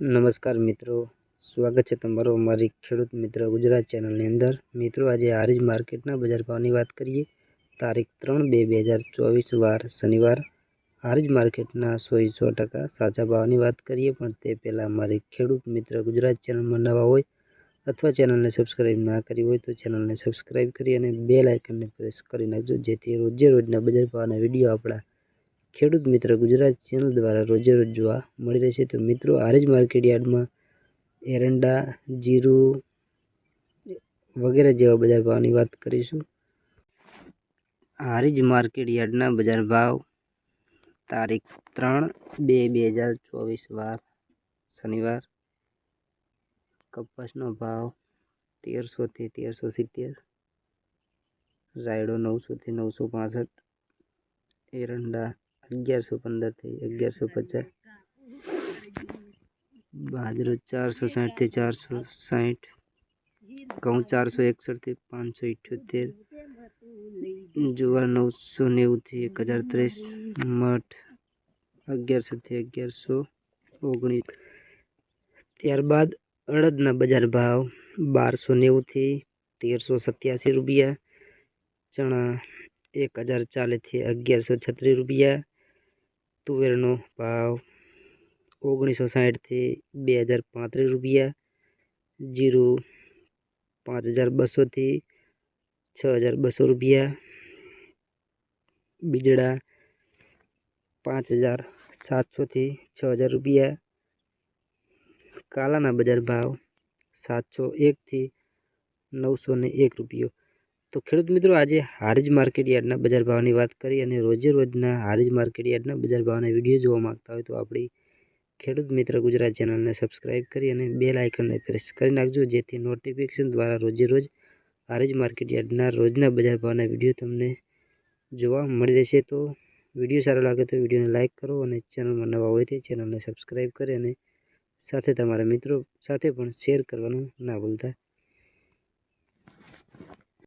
નમસ્કાર મિત્રો. સ્વાગત છે તમારો અમારી ખેડૂત મિત્ર ગુજરાત ચેનલની અંદર. મિત્રો, આજે હારીજ માર્કેટના બજાર ભાવની વાત કરીએ. તારીખ ત્રણ બે બે હજાર ચોવીસ, વાર શનિવાર. હારીજ માર્કેટના સો સો ટકા સાચા ભાવની વાત કરીએ, પણ તે પહેલાં અમારી ખેડૂત મિત્ર ગુજરાત ચેનલમાં નવા હોય અથવા ચેનલને સબસ્ક્રાઈબ ના કરી હોય, તો ચેનલને સબસ્ક્રાઈબ કરી અને બે લાઇકનને પ્રેસ કરી નાખજો. જેથી રોજે રોજના બજાર ભાવના વીડિયો આપણા ખેડૂત મિત્ર ગુજરાત ચેનલ દ્વારા રોજે રોજ જોવા મળી રહેશે તો મિત્રો હારીજ માર્કેટ યાર્ડમાં એરંડા, જીરું વગેરે જેવા બજાર ભાવની વાત કરીશું. હારીજ માર્કેટ યાર્ડના બજાર ભાવ તારીખ ત્રણ બે બે હજાર ચોવીસ વાર શનિવાર. કપાસનો ભાવ તેરસોથી તેરસો સિત્તેર. રાયડો નવસોથી નવસો પાસઠ. એરંડા અગિયારસો પંદરથી અગિયારસો પચાસ. બાજરો ચારસો સાઠથી ચારસો સાઠ. ઘઉં ચારસો એકસઠથી પાંચસો ઇઠ્યોતેર. જુવાર નવસો નેવુંથી એક હજાર ત્રીસ. મઠ અગિયારસોથી અગિયારસો ઓગણીસ. ત્યારબાદ અડદના બજાર ભાવ બારસો નેવુંથી તેરસો સત્યાસી રૂપિયા. ચણા એક હજાર ચાલીસથી અગિયારસો છત્રીસ રૂપિયા. તુવેરનો ભાવ ઓગણીસો સાઠથી બે હજાર પાંત્રીસ રૂપિયા, જીરું પાંચ હજાર બસોથી છ હજાર બસો રૂપિયા, બીજડા પાંચ હજાર સાતસોથી છ હજાર રૂપિયા. કાલાના બજાર ભાવ સાતસો એકથી નવસો ને એક રૂપિયો. તો ખેડૂત મિત્રો, આજે હારીજ માર્કેટ યાર્ડના બજાર ભાવની વાત કરી અને રોજે રોજના હારીજ માર્કેટ યાર્ડના બજાર ભાવના વીડિયો જોવા માગતા હોય તો આપણી ખેડૂત મિત્ર ગુજરાત ચેનલને સબસ્ક્રાઈબ કરી અને બે આઇકનને પ્રેસ કરી નાખજો, જેથી નોટિફિકેશન દ્વારા રોજે રોજ હારીજ માર્કેટ યાર્ડના રોજના બજાર ભાવના વીડિયો તમને જોવા મળી રહેશે. તો વીડિયો સારો લાગે તો વિડીયોને લાઇક કરો અને ચેનલમાં નવા હોય તે ચેનલને સબસ્ક્રાઈબ કરી અને સાથે તમારા મિત્રો સાથે પણ શેર કરવાનું ના ભૂલતા.